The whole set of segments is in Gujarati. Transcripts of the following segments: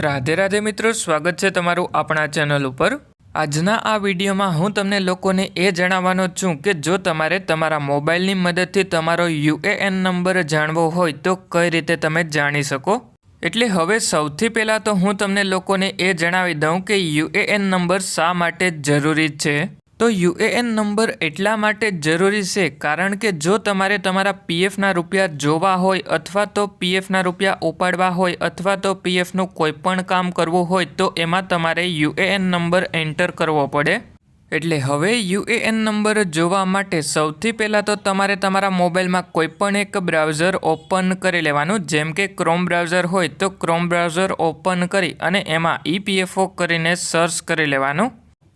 રાધે રાધે મિત્રો, સ્વાગત છે તમારું આપણા ચેનલ ઉપર. આજના આ વિડીયોમાં હું તમને લોકોને એ જણાવવાનો છું કે જો તમારે તમારા મોબાઈલની મદદથી તમારો યુએએન નંબર જાણવો હોય તો કઈ રીતે તમે જાણી શકો? એટલે હવે સૌથી પહેલાં તો હું તમને લોકોને એ જણાવી દઉં કે યુએએન નંબર શા માટે જરૂરી છે? તો યુએએન નંબર એટલા માટે જરૂરી છે કારણ કે જો તમારે તમારા પીએફના રૂપિયા જોવા હોય અથવા તો પીએફના રૂપિયા ઉપાડવા હોય અથવા તો પીએફનું કોઈ પણ કામ કરવું હોય તો એમાં તમારે યુએએન નંબર એન્ટર કરવો પડે. એટલે હવે યુએએન નંબર જોવા માટે સૌથી પહેલાં તો તમારે તમારા મોબાઈલમાં કોઈપણ એક બ્રાઉઝર ઓપન કરી લેવાનું. જેમ કે ક્રોમ બ્રાઉઝર હોય તો ક્રોમ બ્રાઉઝર ઓપન કરી અને એમાં ઈપીએફઓ કરીને સર્ચ કરી લેવાનું.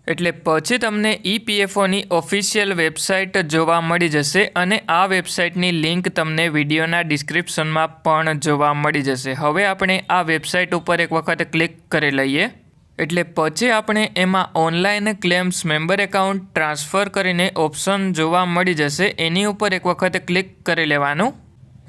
એટલે પછી તમને ઈપીએફઓની ઓફિશિયલ વેબસાઇટ જોવા મળી જશે અને આ વેબસાઇટની લિંક તમને વિડીયોના ડિસ્ક્રિપ્શનમાં પણ જોવા મળી જશે. હવે આપણે આ વેબસાઇટ ઉપર એક વખત ક્લિક કરી લઈએ. એટલે પછી આપણે એમાં online claims member account transfer કરીને ઓપ્શન જોવા મળી જશે. એની ઉપર એક વખત ક્લિક કરી લેવાનું.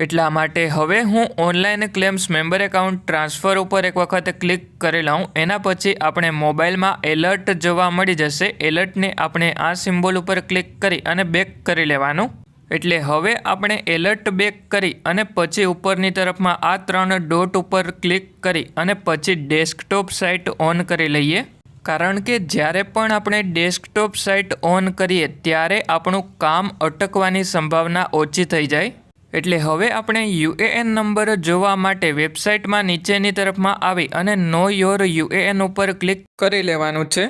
એટલા માટે હવે હું online claims member account transfer ઉપર એક વખત ક્લિક કરી લઉં એના પછી આપણે મોબાઈલમાં એલર્ટ જોવા મળી જશે. એલર્ટને આપણે આ સિમ્બોલ ઉપર ક્લિક કરી અને બેક કરી લેવાનું. એટલે હવે આપણે એલર્ટ બેક કરી અને પછી ઉપરની તરફમાં આ ત્રણ ડોટ ઉપર ક્લિક કરી અને પછી ડેસ્કટોપ સાઇટ ઓન કરી લઈએ. કારણ કે જ્યારે પણ આપણે ડેસ્કટોપ સાઇટ ઓન કરીએ, ત્યારે આપણું કામ અટકવાની સંભાવના ઓછી થઈ જાય. એટલે હવે આપણે યુએએન નંબર જોવા માટે વેબસાઇટમાં નીચેની તરફમાં આવી અને નો યોર યુએએન ઉપર ક્લિક કરી લેવાનું છે.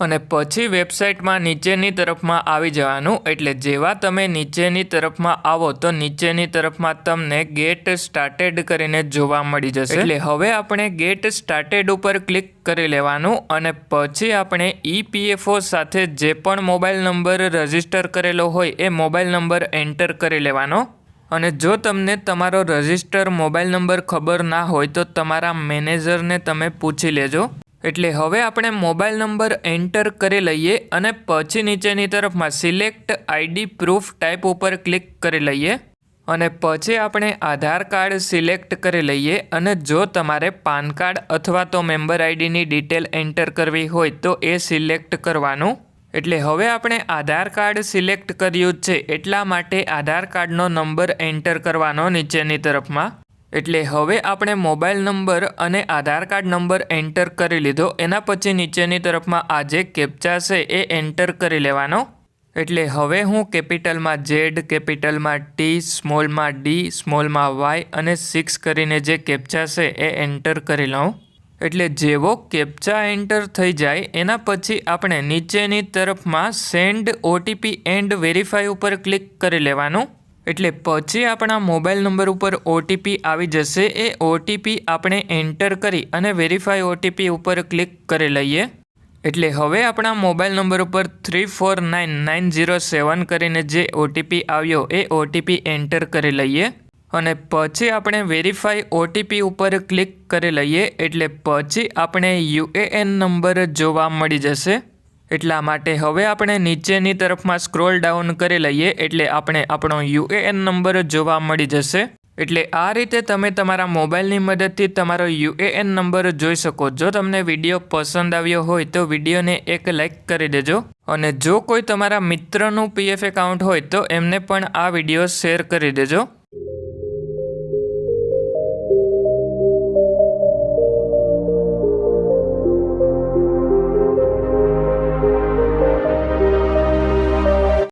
અને પછી વેબસાઇટમાં નીચેની તરફમાં આવી જવાનું, એટલે જેવા તમે નીચેની તરફમાં આવો તો નીચેની તરફમાં તમને ગેટ સ્ટાર્ટેડ કરીને જોવા મળી જશે. એટલે હવે આપણે ગેટ સ્ટાર્ટેડ ઉપર ક્લિક કરી લેવાનું અને પછી આપણે ઈપીએફઓ સાથે જે પણ મોબાઈલ નંબર રજિસ્ટર કરેલો હોય એ મોબાઈલ નંબર એન્ટર કરી લેવાનો. અને જો તમને તમારો રજિસ્ટર મોબાઈલ નંબર ખબર ના હોય તો તમારા મેનેજરને તમે પૂછી લેજો. એટલે હવે આપણે મોબાઈલ નંબર એન્ટર કરી લઈએ અને પછી નીચેની તરફમાં સિલેક્ટ આઈડી પ્રૂફ ટાઈપ ઉપર ક્લિક કરી લઈએ. અને પછી આપણે આધાર કાર્ડ સિલેક્ટ કરી લઈએ અને જો તમારે પાન કાર્ડ અથવા તો મેમ્બર આઈડીની ડિટેલ એન્ટર કરવી હોય તો એ સિલેક્ટ કરવાનું. એટલે હવે આપણે આધાર કાર્ડ સિલેક્ટ કર્યું છે. એટલા માટે આધાર કાર્ડનો નંબર એન્ટર કરવાનો નીચેની તરફમાં. એટલે હવે આપણે મોબાઈલ નંબર અને આધાર કાર્ડ નંબર એન્ટર કરી લીધો. એના પછી નીચેની તરફમાં આ જે કેપ્ચા છે એ એન્ટર કરી લેવાનો. એટલે હવે હું કેપિટલમાં ઝેડ, કેપિટલમાં ટી, સ્મોલમાં ડી, સ્મોલમાં વાય અને સિક્સ કરીને જે કેપ્ચા છે એ એન્ટર કરી લઉં. એટલે જેવો કેપ્ચા એન્ટર થઈ જાય, એના પછી આપણે નીચેની તરફમાં સેન્ડ ઓટીપી એન્ડ વેરીફાઈ ઉપર ક્લિક કરી લેવાનું. એટલે પછી આપણા મોબાઈલ નંબર ઉપર ઓટીપી આવી જશે. એ ઓટીપી આપણે એન્ટર કરી અને વેરીફાઈ ઓટીપી ઉપર ક્લિક કરી લઈએ. એટલે હવે આપણા મોબાઈલ નંબર ઉપર three four nine nine zero seven કરીને જે ઓટીપી આવ્યો, એ ઓટીપી એન્ટર કરી લઈએ. અને પછી આપણે વેરીફાઈ ઓટીપી ઉપર ક્લિક કરી લઈએ, એટલે પછી આપણે યુએએન નંબર જોવા મળી જશે. એટલા માટે હવે આપણે નીચેની તરફમાં સ્ક્રોલ ડાઉન કરી લઈએ, એટલે આપણે આપણો યુએએન નંબર જોવા મળી જશે. એટલે આ રીતે તમે તમારા મોબાઈલની મદદથી તમારો યુએએન નંબર જોઈ શકો. જો તમને વીડિયો પસંદ આવ્યો હોય, તો વિડીયોને એક લાઇક કરી દેજો. અને જો કોઈ તમારા મિત્રનું પીએફ એકાઉન્ટ હોય, તો એમને પણ આ વીડિયો શેર કરી દેજો.